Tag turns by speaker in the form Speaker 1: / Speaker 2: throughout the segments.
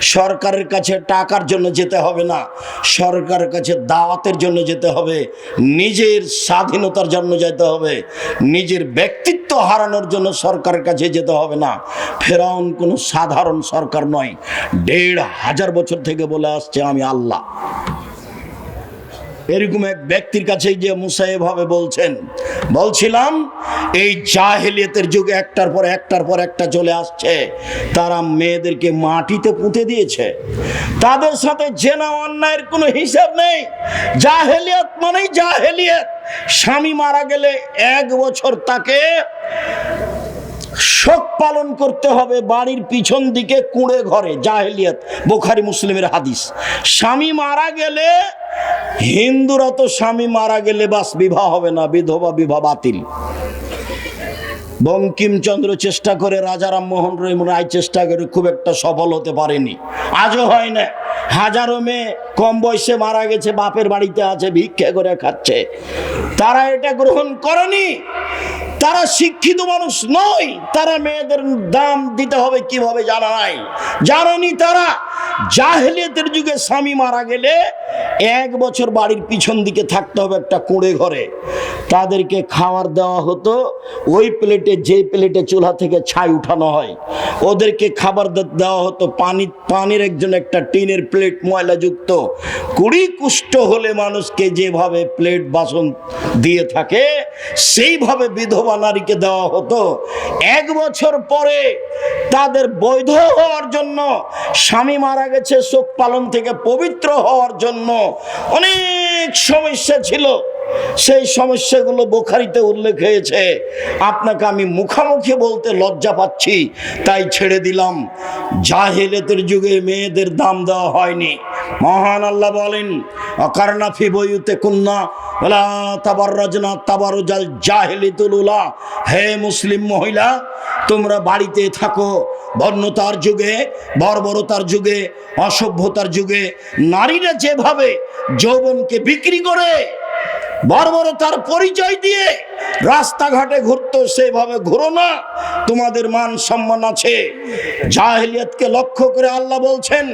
Speaker 1: সরকারের কাছে টাকার জন্য যেতে হবে না, সরকারের কাছে দাওয়াতের জন্য যেতে হবে, নিজের স্বাধীনতার জন্য যেতে হবে, নিজের ব্যক্তিত্ব হারানোর জন্য সরকারের কাছে যেতে হবে না। ফেরাউন কোনো সাধারণ সরকার নয়। দেড় হাজার বছর থেকে বলে আসছে আমি আল্লাহ। এরকম এক ব্যক্তির কাছে যে মুসা এভাবে বলছেন, বলছিলাম, এই জাহেলিয়তের যুগে একটার পর একটার পর একটা চলে আসছে। তারা মেয়েদেরকে মাটিতে পুঁতে দিয়েছে। তাদের সাথে জেনা অন্যায়ের কোনো হিসাব নেই। জাহেলিয়ত মানেই জাহেলিয়ত। স্বামী মারা গেলে এক বছর তাকে শোক পালন করতে হবে বাড়ির পিছন দিকে কুঁড়ে ঘরে, জাহেলিয়াত, বোখারি, মুসলিমের হাদিস। স্বামী মারা গেলে হিন্দুরা তো স্বামী মারা গেলে বাস বিবাহ হবে না, বিধবা বিবাহ বাতিল। বঙ্কিমচন্দ্র চেষ্টা করে রাজা রামমোহন রায় চেষ্টা করে, খুব একটা সফল হতে পারেনি। আজও হয় না। হাজারো মেয়ে কম বয়সে মারা গেছে, বাপের বাড়িতে আছে, ভিক্ষা করে খাচ্ছে। তারা এটা গ্রহণ করেনি। তারা শিক্ষিত মানুষ নয়। তারা মেয়েদের দাম দিতে হবে কীভাবে জানা নাই। জানেনি তারা, জাহেলিয়তের যুগে স্বামী মারা গেলে এক বছর বাড়ির পিছন দিকে থাকতে হবে একটা কুঁড়ে ঘরে। তাদেরকে খাবার দেওয়া হতো, ওই প্লেটে যে প্লেটে চুলা থেকে ছাই উঠানো হয়। ওদেরকে খাবার দেওয়া হতো, পানি পানির একজন একটা টিনের প্লেট ময়লাযুক্ত। কুড়ি কুষ্ঠ হলে মানুষকে যেভাবে প্লেট বাসন দিয়ে থাকে, সেইভাবে বিধবা নারীকে দেওয়া হতো। এক বছর পরে তাদের বৈধ হওয়ার জন্য, স্বামী মারা গেছে, শোক পালন থেকে পবিত্র হওয়ার জন্য অনেক সমস্যা ছিল। সেই সমস্যাগুলো বোখারিতে উল্লেখ হয়েছে। আপনাকে আমি মুখামুখি বলতে লজ্জা পাচ্ছি, তাই ছেড়ে দিলাম। জাহেলেতের যুগে মেয়েদের দাম দেওয়া হয়নি। মহান আল্লাহ বলেন অকারনাফি বইতে ওলা তাবার রাজনা তাবার জাল হে মুসলিম মহিলা, তোমরা বাড়িতে থাকো। বন্যতার যুগে, বর্বরতার যুগে, অসভ্যতার যুগে, নারীরা যেভাবে যৌবনকে বিক্রি করে বর্বরতার পরিচয় দিয়ে রাস্তাঘাটে ঘুরতো, সেভাবে ঘুরো না। তোমাদের মান সম্মান আছে। জাহেলিয়াতকে লক্ষ্য করে আল্লাহ বলছেন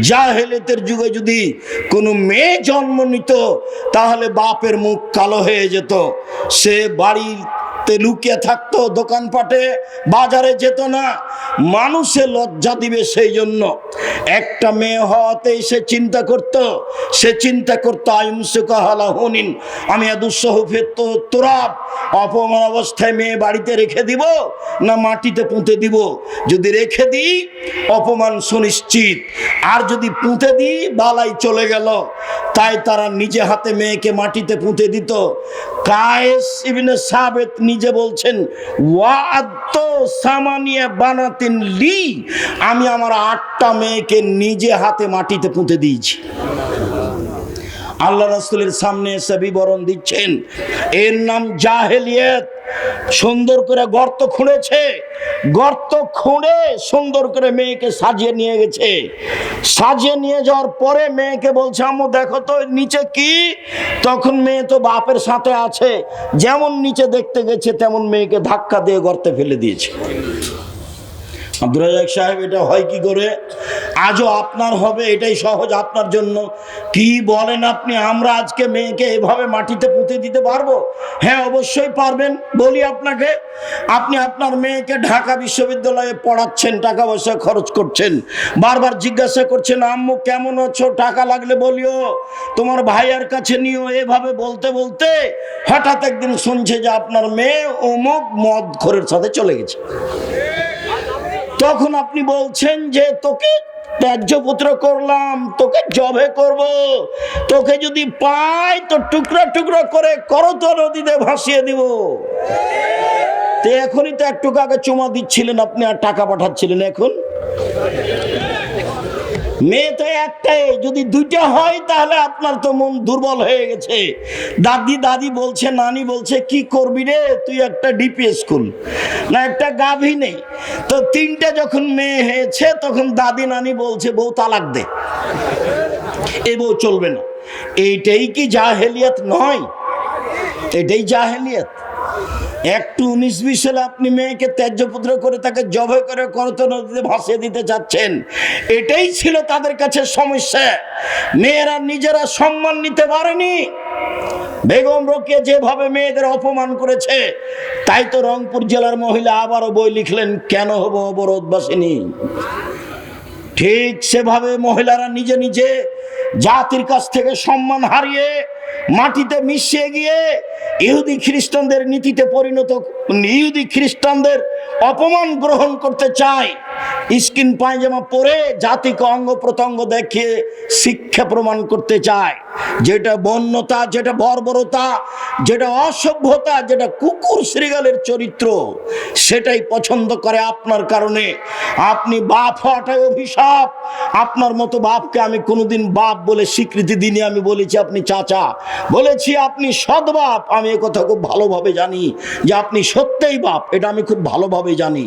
Speaker 1: জাহেলিয়াতের যুগে যদি কোনো মেয়ে জন্ম নিত, তাহলে বাপের মুখ কালো হয়ে যেত। সে বাড়ির তে লুকিয়ে থাকতো দোকানপাটে, বাজারে যেত না। মানুষে লজ্জা দিবে সেই জন্য। একটা মেয়ে হওয়াতেই সে চিন্তা করত, সে চিন্তা করতো আইমসুকাহালা হুনিন, আমি দুঃসহফে তো তোরাব, অপমান অবস্থায় মেয়ে বাড়িতে রেখে দিব না মাটিতে পুঁতে দিব? যদি রেখে দিই অপমান সুনিশ্চিত। আর যদি পুঁতে দিই বালাই চলে গেল। তাই তারা নিজে হাতে মেয়েকে মাটিতে পুঁতে দিত। কায়েস ইবনে সাবেত নিজে বলছেন সামানিয়া বানাতেন লি আমি আমার আটটা মেয়েকে নিজে হাতে মাটিতে পুঁতে দিয়েছি। আল্লাহ রাসূলের সামনে এসে বিবরণ দিচ্ছেন, এর নাম জাহেলিয়ত। সুন্দর করে গর্ত খুঁড়েছে, গর্ত খুঁড়ে সুন্দর করে মেয়েকে সাজিয়ে নিয়ে গেছে। সাজিয়ে নিয়ে যাওয়ার পরে মেয়েকে বলছে, আম্মু, দেখো তো নিচে কি? তখন মেয়ে তো বাপের সাথে আছে, যেমন নিচে দেখতে গেছে, তেমন মেয়েকে ধাক্কা দিয়ে গর্তে ফেলে দিয়েছে। আব্দুল সাহেব, এটা হয় কি করে? আজও আপনার হবে, এটাই সহজ আপনার জন্য। কি বলেন আপনি? আমরা আজকে মেয়েকে এভাবে মাটিতে পুঁতে দিতে পারব? হ্যাঁ অবশ্যই পারবেন। বলি আপনাকে, আপনি আপনার মেয়েকে ঢাকা বিশ্ববিদ্যালয়ে পড়াচ্ছেন, টাকা পয়সা খরচ করছেন। বারবার জিজ্ঞাসা করছেন, আম্মু, কেমন আছো? টাকা লাগলে বলিও। তোমার ভাইয়ার কাছে নিও। এভাবে বলতে বলতে হঠাৎ একদিন শুনছে যে আপনার মেয়ে অমুক মদ খোরের সাথে চলে গেছে। তখন আপনি বলছেন যে, তোকে ত্যায্যপুত্র করলাম, তোকে জবে করব। তোকে যদি পাই, তো টুকরা টুকরা করে করতো নদীতে ভাসিয়ে দিব। তো এখনই তো একটু আগে চুমা দিচ্ছিলেন, আপনি আর টাকা পাঠাচ্ছিলেন এখন? মেয়ে তো একটাই, যদি দুইটা হয় তাহলে আপনার তো মন দুর্বল হয়ে গেছে। দাদি দাদি বলছে, নানি বলছে, কি করবি রে? তুই একটা ডিপি স্কুল না, একটা গাভী নেই। তো তিনটা যখন মেয়ে হয়েছে, তখন দাদি নানি বলছে, বউ তালাক দে। এ বউ চলবে না। এইটাই কি জাহেলিয়াত নয়? এটাই জাহেলিয়াত। একটু উনিশ বিশ হলে আপনি মেয়েকে ত্যায্যপুত্র করে তাকে জবে করে করত নদীতে ভাসিয়ে দিতে চাচ্ছেন, এটাই ছিল তাদের কাছে সমস্যা। মেয়েরা নিজেরা সম্মান নিতে পারেনি। বেগম রোকে যেভাবে মেয়েদের অপমান করেছে, তাই তো রংপুর জেলার মহিলা আবারও বই লিখলেন, কেন হব অবরোধবাসিনী? ঠিক সেভাবে মহিলারা নিজে নিজে জাতির কাছ থেকে সম্মান হারিয়ে মাটিতে মিশিয়ে গিয়ে ইহুদি খ্রিস্টানদের নীতিতে পরিণত ইহুদি খ্রিস্টানদের অপমান গ্রহণ করতে চায়। স্কিন পায়জামা পরে জাতিকে অঙ্গ প্রত্যঙ্গ দেখিয়ে শিক্ষা প্রমাণ করতে চায়। যেটা বন্যতা, যেটা বর্বরতা, যেটা অসভ্যতা, যেটা কুকুর শ্রীগালের চরিত্র, সেটাই পছন্দ করে আপনার কারণে। আপনি বাপ হওয়াটাই অভিশাপ। আপনার মতো বাপকে আমি কোনোদিন বাপ বলে স্বীকৃতি দিনে আমি বলেছি আপনি চাচা। বলেছি আপনি সৎ বাপ, আমি এ কথা খুব ভালোভাবে জানি যে আপনি সত্যিই বাপ, এটা আমি খুব ভালোভাবে জানি।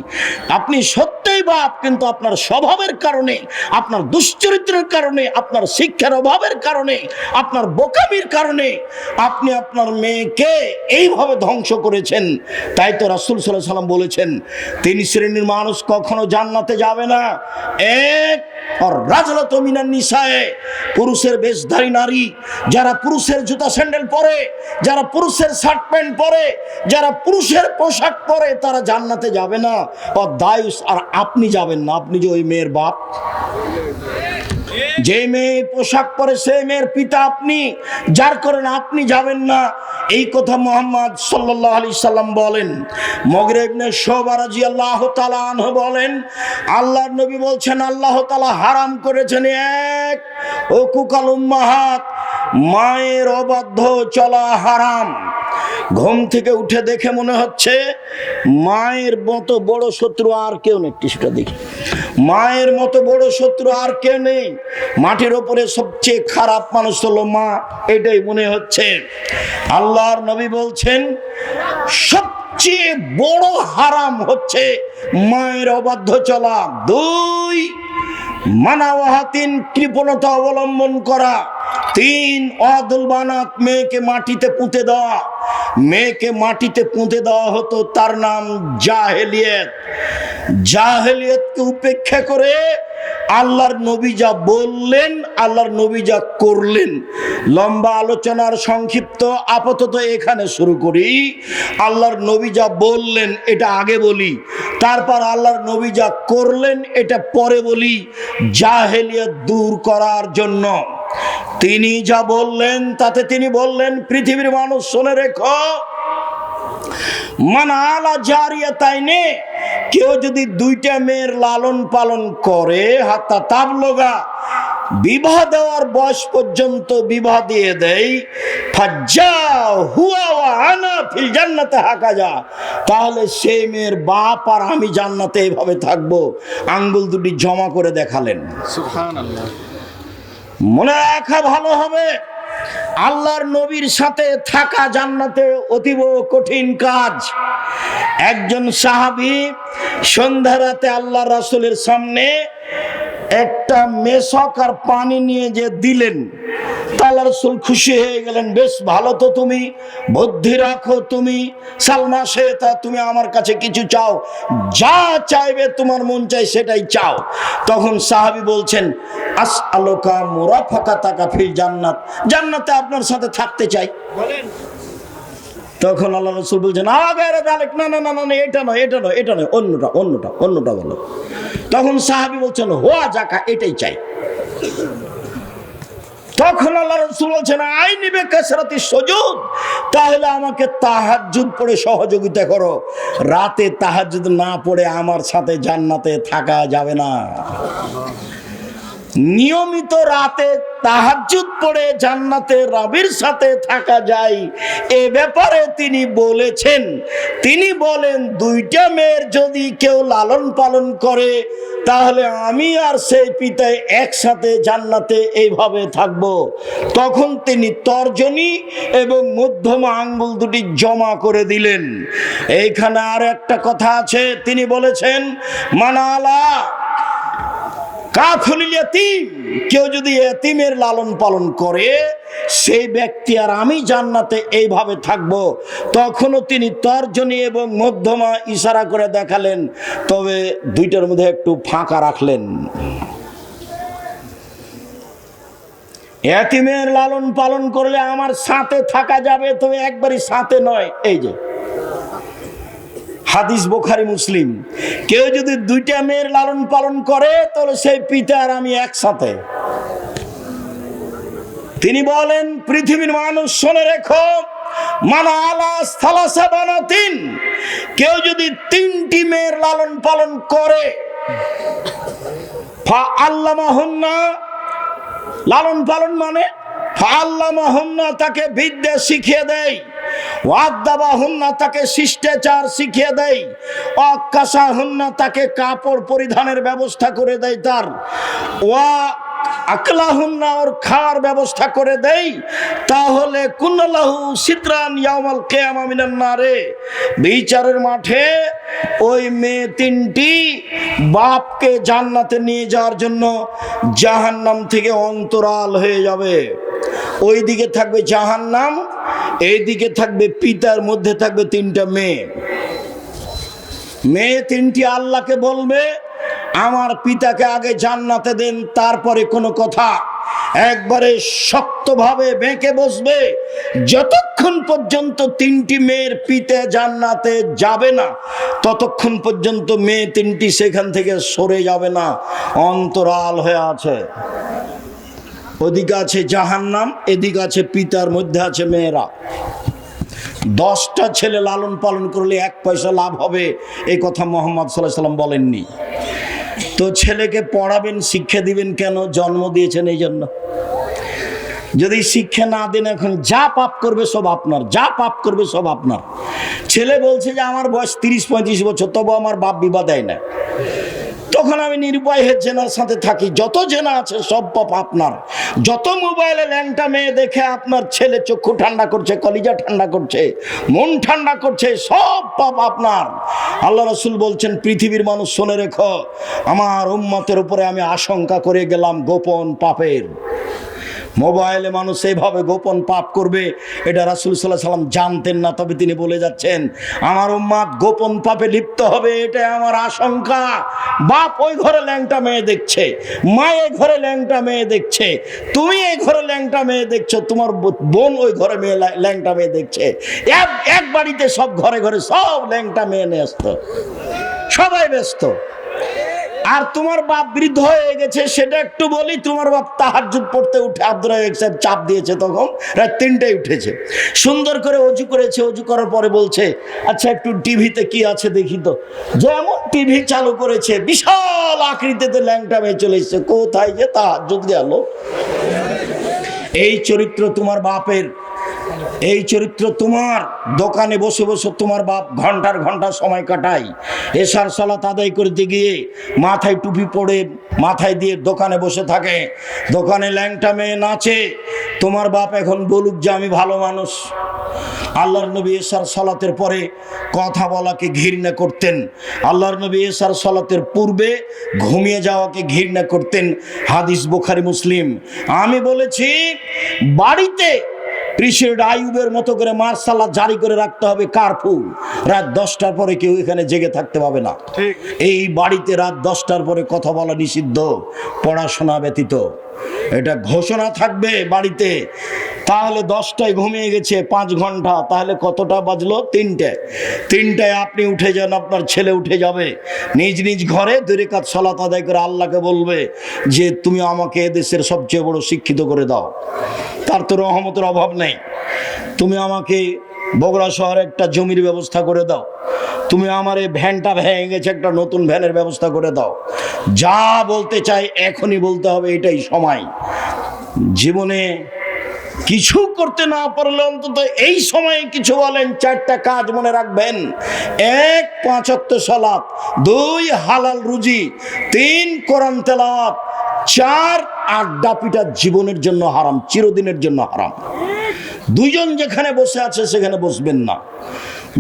Speaker 1: আপনি সত্যিই বাপ কিন্তু আপনার স্বভাবের কারণে, আপনার দুশ্চরিত্রের কারণে, আপনার শিক্ষার অভাবের কারণে, আপনার বোকামির কারণে আপনি আপনার মেয়েকে এইভাবে ধ্বংস করেছেন। তাই তো রাসুল সাল্লাহ সাল্লাম বলেছেন, তিন শ্রেণির মানুষ কখনো জান্নাতে যাবে না। এক পুরুষের বেশধারী নারী, যারা পুরুষের জুতা স্যান্ডেল পরে, যারা পুরুষের শার্ট প্যান্ট পরে, যারা পুরুষের পোশাক পরে, তারা জান্নাতে যাবে না। আর আপনি যাবেন না। আপনি যে ওই মেয়ের বাপ, যে মেয়ে পোশাক পরে সেই মেয়ের পিতা আপনি, যার করেন আপনি যাবেন না। এই কথা মোহাম্মদ সাল্লাম বলেন। আল্লাহ বলেন, আল্লাহর নবী বলছেন, আল্লাহ তালা হারাম করেছেন এক ও কুকাল মায়ের অবাধ্য চলা হারাম। ঘুম থেকে উঠে দেখে মনে হচ্ছে মায়ের মতো বড় শত্রু আর কেউ নেই। টিস্যুটা দেখি। মায়ের মতো বড় শত্রু আর কেউ নেই। মাটির ওপরে সবচেয়ে খারাপ মানুষ হলো মা। এটাই মনে হচ্ছে। আল্লাহর নবী বলছেন, সবচেয়ে বড় হারাম হচ্ছে মায়ের অবাধ্য চলা। দুই, মানাওয়াহাতিন কৃপণতা অবলম্বন করা। তিন অদুল বানাত মেয়েকে মাটিতে পুঁতে দেওয়া। মেয়েকে মাটিতে পুঁতে দেওয়া হতো, তার নাম জাহেলিয়ত। জাহেলিয়তকে উপেক্ষা করে আল্লাহর নবী যা বললেন, আল্লাহর নবী যা করলেন। লম্বা আলোচনার সংক্ষিপ্ত আপাতত এখানে শুরু করি। আল্লাহর নবী যা বললেন, এটা আগে বলি। তারপর আল্লাহর নবী যা করলেন, এটা পরে বলি। জাহেলিয়ত দূর করার জন্য। তিনি যা বললেন, তাতে তিনি বললেন, পৃথিবীর মানুষ শুনে রেখো। মানালা জারিয়া তাই নে, কেউ যদি দুইটা মেয়ের লালন পালন করে হাতা তাবলোগা, বিবাহ দেওয়ার বয়স পর্যন্ত বিবাহ দিয়ে দেয় তাহলে সেই মেয়ের বাপ আর আমি জান্নাতে এভাবে থাকব। আঙ্গুল দুটি জমা করে দেখালেন। মনে রাখা ভালো হবে। আল্লাহর নবীর সাথে থাকা জান্নাতে অতীব কঠিন কাজ। একজন সাহাবি সন্ধ্যা রাতে আল্লাহ রাসুলের সামনে একটা মেশক আর পানি নিয়ে যে দিলেন তাল্লা রসুল খুশি হয়ে গেলেন বেশ ভালো তো তুমি বুদ্ধি রাখো তুমি সালমা শেতা তুমি আমার কাছে কিছু চাও যা চাইবে তোমার মন চাই সেটাই চাও। তখন সাহাবি বলছেন আস আলোকা মোরা ফাঁকা তাকা ফিল জান্নাত জান্নাতে আপনার সাথে থাকতে চাই। বলেন। তখন আল্লাহ রসুল বলছেন আগে দালেক না না না না না, এটা নয় এটা নয় এটা নয় অন্যটা অন্যটা অন্যটা বলো। তখন সাহাবি বলছেন হোয়া জাকা এটাই চাই। তখন আল্লাহ রসুল বলছেন, আই নিবে কেসরাতি সজুদ, তাহলে আমাকে তাহাজুদ পড়ে সহযোগিতা করো। রাতে তাহাজুদ না পড়ে আমার সাথে জান্নাতে থাকা যাবে না। নিয়মিত রাতে তাহাজ্জুদ পড়ে জান্নাতে রবির সাথে থাকা যায়। এ ব্যাপারে তিনি বলেছেন, তিনি বলেন, দুইটা মেয়ের যদি কেউ লালন পালন করে, তাহলে আমি আর সেই পিতায় একসাথে জান্নাতে এইভাবে থাকব। তখন তিনি তর্জনী এবং মধ্যমা আঙ্গুল দুটি জমা করে দিলেন। এইখানে আর একটা কথা আছে, তিনি বলেছেন, মানালা কাফুল ইয়তিম, কেউ যদি এতিমের লালন পালন করে, সেই ব্যক্তি আর আমি জান্নাতে এইভাবে থাকব। তখনও তিনি তর্জনী এবং মধ্যমা ইশারা করে দেখালেন, তবে দুইটার মধ্যে একটু ফাঁকা রাখলেন। এতিমের লালন পালন করলে আমার সাথে থাকা যাবে, তবে একবারই সাথে নয়, এই যে। হাদিস বোখারি মুসলিম। কেউ যদি দুইটা মেয়ের লালন পালন করে, তাহলে সেই পিতা আর আমি একসাথে। তিনি বলেন, পৃথিবীর মানুষ শোনে রেখো কেউ যদি তিনটি মেয়ের লালন পালন করে লালন পালন মানে আল্লামাহুন্না তাকে বিদ্যা শিখিয়ে দেয়। তাকে শিষ্টাচার শিখিয়ে দেয়, অকাশাহুন্না তাকে কাপড় পরিধানের ব্যবস্থা করে দেয় তার। ওয়া আকলাহুন্না ওর ব্যবস্থা করে তাহলে কুন্নালাহু বিচারের মাঠে ওই মেয়ে তিনটি বাপকে জান্নাতে নিয়ে যাওয়ার জন্য জাহান্নাম থেকে অন্তরাল হয়ে যাবে। ওই দিকে থাকবে জাহান্নাম এই দিকে থাকবে, পিতার মধ্যে থাকবে তিনটা মেয়ে। মেয়ে তিনটি আল্লাহকে বলবে, আমার পিতাকে আগে জান্নাতে দেন, তারপরে কোনো কথা। একবারে শক্তভাবে বেঁকে বসবে, যতক্ষণ পর্যন্ত তিনটি মেয়ের পিতা জান্নাতে যাবে না, ততক্ষণ পর্যন্ত মেয়ে তিনটি সেখান থেকে সরে যাবে না, অন্তরাল হয়ে আছে। ওদিকে আছে জাহান্নাম, এদিকে আছে পিতার মধ্যে আছে মেয়েরা। দশটা ছেলে লালন পালন করলে এক পয়সা লাভ হবে এই কথা মোহাম্মদ সাল্লাহ সাল্লাম বলেননি। তো ছেলেকে পড়াবেন, শিক্ষা দিবেন কেন? জন্ম দিয়েছেন এই জন্য। যদি শিক্ষা না দেন এখন যা পাপ করবে সব আপনার, যা পাপ করবে সব আপনার। ছেলে বলছে যে, আমার বয়স তিরিশ পঁয়ত্রিশ বছর তবু আমার বাপ বিবাহ দেয় না। তখন আমি নির্ভয় জেনার সাথে থাকি। যত জেনা আছে সব পাপ আপনার। যত মোবাইলে ল্যাংটা মেয়ে দেখে আপনার ছেলে চক্ষু ঠান্ডা করছে, কলিজা ঠান্ডা করছে, মন ঠান্ডা করছে, সব পাপ আপনার। আল্লাহ রসুল বলছেন, পৃথিবীর মানুষ শোনে রেখো, আমার উম্মতের উপরে আমি আশঙ্কা করে গেলাম গোপন পাপের। মোবাইলে মানুষ এইভাবে গোপন পাপ করবে, এটা রাসুল সাল্লাহ সাল্লাম জানতেন না, তবে তিনি বলে যাচ্ছেন, আমার উম্মাদ গোপন পাপে লিপ্ত হবে এটা আমার আশঙ্কা। বাপ ওই ঘরে ল্যাংটা মেয়ে দেখছে, মা এই ঘরে ল্যাংটা মেয়ে দেখছে, তুমি এই ঘরে ল্যাংটা মেয়ে দেখছ, তোমার বোন ওই ঘরে মেয়ে ল্যাংটা মেয়ে দেখছে। এক এক বাড়িতে সব ঘরে ঘরে সব ল্যাংটা মেয়ে ব্যস্ত সবাই ব্যস্ত। আর তোমার বাপ বৃদ্ধ হয়ে গেছে, সেটা একটু বলি, তোমার বাপ তাহাজুদ পড়তে উঠে আব্দুল সাহেব চাপ দিয়েছে তখন, রাত তিনটায় উঠেছে। সুন্দর করে অজু করেছে, অজু করার পরে বলছে আচ্ছা একটু টিভিতে কি আছে দেখি তো। যেমন টিভি চালু করেছে, বিশাল আকৃতিতে ল্যাংটা মেয়ে চলে এসছে। কোথায় যে তাহাজুদ গেল? এই চরিত্র তোমার বাপের এই চরিত্র তোমার। দোকানে বসে বসে তোমার বাপ ঘণ্টার ঘণ্টা সময় কাটায়। এসার সলাত আদায় করতে গিয়ে মাথায় টুপি পড়ে মাথায় দিয়ে দোকানে বসে থাকে। দোকানে ল্যাংটা মেয়ে নাচে। তোমার বাপ এখন বলুক যে আমি ভালো মানুষ। আল্লাহর নবী এসার সলাতের পরে কথা বলাকে ঘৃণা করতেন। আল্লাহর নবী এসার সলাতের পূর্বে ঘুমিয়ে যাওয়াকে ঘৃণা করতেন। হাদিস বুখারি, মুসলিম। আমি বলেছি, বাড়িতে প্রেসিডেন্ট আয়ুবের মতো করে মার্শাল্লাহ জারি করে রাখতে হবে কারফু। রাত দশটার পরে কেউ এখানে জেগে থাকতে পাবে না। এই বাড়িতে রাত দশটার পরে কথা বলা নিষিদ্ধ পড়াশোনা ব্যতীত। এটা ঘোষণা থাকবে বাড়িতে। তাহলে দশটায় ঘুমিয়ে গেছে, পাঁচ ঘণ্টা। তাহলে কতটা বাজলো? তিনটে। তিনটায় আপনি উঠে যান, আপনার ছেলে উঠে যাবে। নিজ নিজ ঘরে দুই কাজ সলাত আদায় করে আল্লাহকে বলবে যে, তুমি আমাকে এদেশের সবচেয়ে বড় শিক্ষিত করে দাও। তার তো রহমতের অভাব নেই। তুমি আমাকে বগুড়া শহরে একটা জমির ব্যবস্থা করে দাও। তুমি আমার এই ভ্যানটা ভেঙে গেছে, একটা নতুন ভ্যানের ব্যবস্থা করে দাও। যা বলতে চাই এখনই বলতে হবে, এটাই সময়। জীবনে কিছু করতে না পারলে অন্তত এই সময়ে কিছু বলেন, চারটা কাজ মনে রাখবেন। এক পাঁচক্ত সলাপ দুই, হালাল রুজি, তিন, কোরআন তেলাওয়াত, চার, আড্ডা পিটা জীবনের জন্য হারাম, চিরদিনের জন্য হারাম। দুইজন যেখানে বসে আছে সেখানে বসবেন না।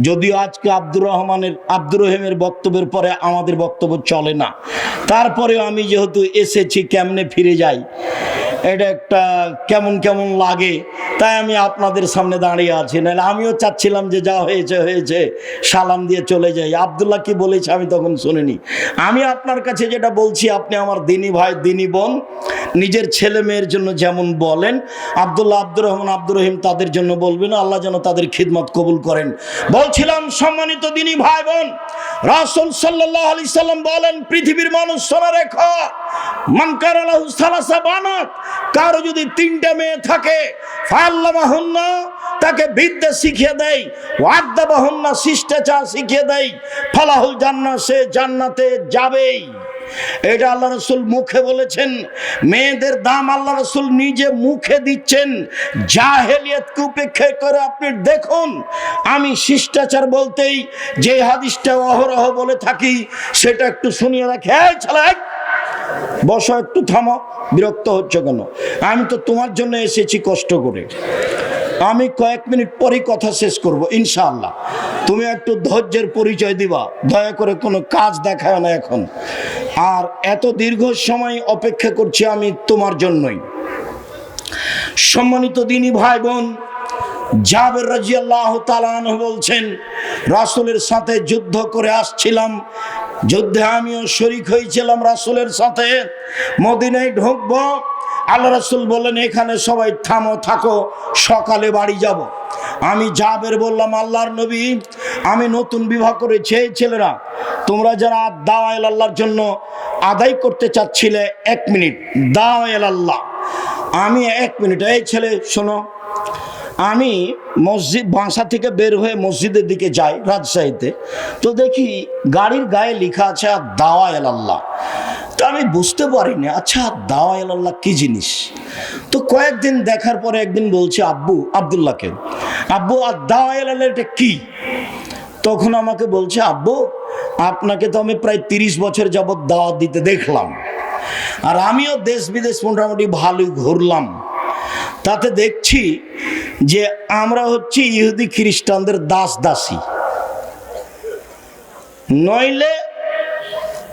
Speaker 1: যদিও আজকে আব্দুর রহমানের, আব্দুর রহিমের বক্তব্যের পরে আমাদের বক্তব্য চলে না। তারপরেও আমি যেহেতু এসেছি, কেমনে ফিরে যাই? এটা একটা কেমন কেমন লাগে? তাই আমি আপনাদের সামনে দাঁড়িয়ে আছি। নাহলে আমিও চাচ্ছিলাম যে যা হয়েছে হয়েছে, সালাম দিয়ে চলে যাই। আবদুল্লাহ কি বলেছে আমি তখন শুনিনি। আমি আপনার কাছে যেটা বলছি, আপনি আমার দিনী ভাই, দিনী বোন নিজের ছেলে মেয়ের জন্য যেমন বলেন, আবদুল্লাহ আব্দুর রহমান আব্দুর রহিম তাদের জন্য বলবেন, আল্লাহ যেন তাদের খিদমত কবুল করেন। বলছিলাম, সম্মানিত দিনী ভাই বোন রাসুল সাল্লাহ আলি সাল্লাম বলেন, পৃথিবীর মানুষ শোনা রেখো মানকার সালাসা বানাত, কারও যদি তিনটা মেয়ে থাকে ফাল্লামাহুন্না তাকে বিদ্যা শিখিয়ে দেয়, ওয়াদ্দাবাহুন্না, শিষ্টাচার শিখিয়ে দেয়, ফালাহুল জান্না সে জান্নাতে যাবেই। এটা আল্লাহ রসুল মুখে বলেছেন মেয়েদের দাম আল্লাহ রসুল নিজে মুখে দিচ্ছেন। জাহেলিয়াতকে উপেক্ষা করে আপনি দেখুন আমি শিষ্টাচার বলতেই যে হাদিসটা অহরহ বলে থাকি সেটা একটু শুনিয়ে রাখে। এই ছেলে, এই! বসো একটু থামো বিরক্ত হচ্ছে কেন? আমি তো তোমার জন্য এসেছি কষ্ট করে। আমি কয়েক মিনিট পরেই কথা শেষ করব, ইনশাআল্লাহ। তুমি একটু ধৈর্যের পরিচয় দিবা, দয়া করে কোনো কাজ দেখায় না এখন। আর এত দীর্ঘ সময় অপেক্ষা করছি আমি তোমার জন্যই। সম্মানিত দিনী ভাই বোন জাবের রাজিয়াল্লাহ তালান বলছেন, রাসুলের সাথে যুদ্ধ করে আসছিলাম, যুদ্ধে আমিও শরিক হয়েছিলাম রাসুলের সাথে, মদিনায় ঢুকবো আল্লাহ রসুল বললেন, এখানে সবাই থামো, থাকো, সকালে বাড়ি যাব। আমি জাবের বললাম, আল্লাহর নবী, আমি নতুন বিবাহ করেছি, এই ছেলেরা, তোমরা যারা দাওয়াল আল্লাহর জন্য আদায় করতে চাচ্ছিলে, এক মিনিট দাওয়াল আল্লাহ আমি এক মিনিট, এই ছেলে, শোনো, আমি মসজিদ, বাসা থেকে বের হয়ে মসজিদের দিকে যাই রাজশাহীতে, তো দেখি গাড়ির গায়ে লেখা আছে দাওয়া আল্লাহ তো আমি বুঝতে পারিনি আচ্ছা দাওয়া আল্লাহ কি জিনিস? তো কয়েকদিন দেখার পরে একদিন বলছে, আব্বু, আবদুল্লাহকে। আব্বু, আর দাওয়া আল্লাহ এটা কি? তখন আমাকে বলছে, আব্বু, আপনাকে তো আমি প্রায় তিরিশ বছর যাবৎ দাওয়াত দিতে দেখলাম। আর আমিও দেশ বিদেশ মোটামুটি ভালোই ঘুরলাম। তাতে দেখছি যে আমরা হচ্ছি ইহুদি খ্রিস্টানদের দাস দাসী নইলে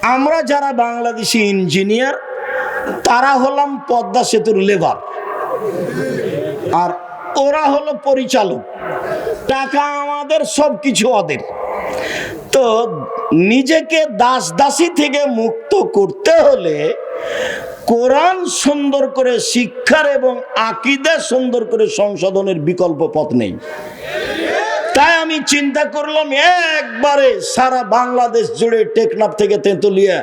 Speaker 1: আমরা যারা বাংলাদেশি ইঞ্জিনিয়ার, তারা হলাম পদ্মা সেতুর লেবার। আর ওরা হলো পরিচালক। টাকা আমাদের সব কিছু ওদের। তো নিজেকে দাস দাসী থেকে মুক্ত করতে হলে কোরআন সুন্দর করে শিক্ষার এবং আকিদা সুন্দর করে সংশোধনের বিকল্প পথ নেই। আমি চিন্তা করলাম, একবারে সারা বাংলাদেশ জুড়ে টেকনাফ থেকে তেঁতুলিয়া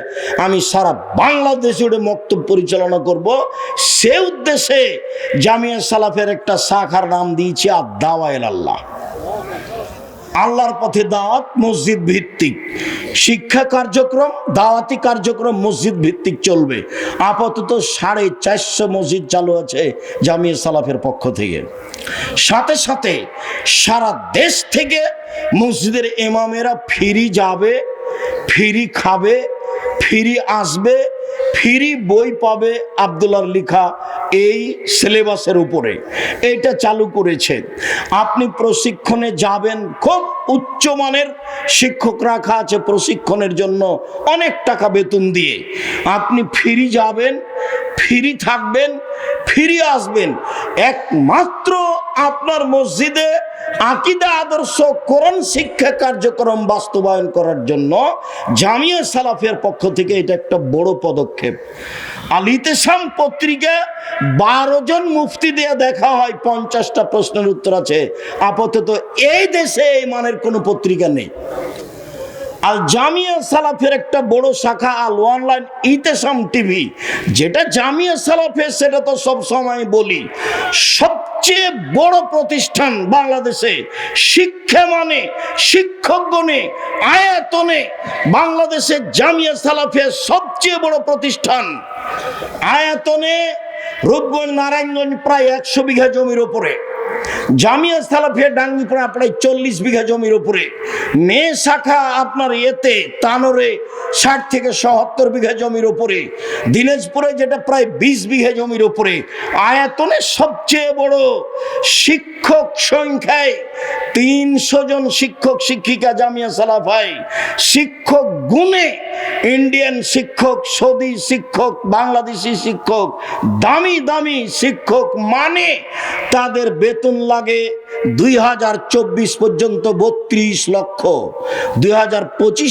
Speaker 1: আমি সারা বাংলাদেশ জুড়ে মক্তব পরিচালনা করব। সে উদ্দেশ্যে জামিয়া সালাফের একটা শাখার নাম দিয়েছি আর দাওয়াইল আল্লাহ আল্লাহর পথে দাওয়াত মসজিদ ভিত্তিক। শিক্ষা কার্যক্রম, দাওয়াতি কার্যক্রম মসজিদ ভিত্তিক চলবে। আপাতত সাড়ে চারশো মসজিদ চালু আছে জামিয়া সালাফের পক্ষ থেকে। সাথে সাথে সারা দেশ থেকে মসজিদের এমামেরা ফিরি যাবে, ফিরি খাবে, ফিরি আসবে, ফিরি বই পাবে। আবদুল্লার লিখা এই সিলেবাসের উপরে এটা চালু করেছে। আপনি প্রশিক্ষণে যাবেন, খুব উচ্চমানের শিক্ষক রাখা আছে প্রশিক্ষণের জন্য অনেক টাকা বেতন দিয়ে। আপনি ফিরি যাবেন, ফিরি থাকবেন, ফিরি আসবেন। একমাত্র আপনার মসজিদে আকিদা, আদর্শ, কোরআন শিক্ষা কার্যক্রম বাস্তবায়ন করার জন্য জামিয়া সালাফের পক্ষ থেকে এটা একটা বড় পদক্ষেপ। আলিতেশাম পত্রিকা বারো জন মুফতি দিয়ে দেখা হয়, পঞ্চাশটা প্রশ্নের উত্তর আছে। আপাতত এই দেশে এই মানের কোনো পত্রিকা নেই। আল জামিয়া সালাফের একটা বড় শাখা আল অনলাইন ইতেসাম টিভি। যেটা জামিয়া সালাফে, সেটা তো সব সময় বলি। সবচেয়ে বড় প্রতিষ্ঠান বাংলাদেশে। শিক্ষা মানে শিক্ষক গণে, আয়াতনে বাংলাদেশে জামিয়া সালাফের সবচেয়ে বড় প্রতিষ্ঠান। আয়াতনে রূপগঞ্জ, নারায়ণগঞ্জ প্রায় একশো বিঘা জমির ওপরে। জামিয়া সালাফিয়া ডাঙ্গিপুরা প্রায় চল্লিশ বিঘা জমির উপরে। মেয়ে শাখা আপনার এতে তানোরে ষাট থেকে সত্তর বিঘা জমির উপরে, দিনাজপুরে যেটা প্রায় বিশ বিঘা জমির উপরে, আয়াতনে সবচেয়ে বড় শিক্ষক সংখ্যায় তিনশো জন শিক্ষক শিক্ষিকা জামিয়া সালাফাই। শিক্ষক গুণে ইন্ডিয়ান শিক্ষক, সৌদি শিক্ষক, বাংলাদেশি শিক্ষক, দামি দামি শিক্ষক মানে তাদের বেতন লাগে দুই হাজার চব্বিশ পর্যন্ত বত্রিশ লক্ষ। দুই হাজার পঁচিশ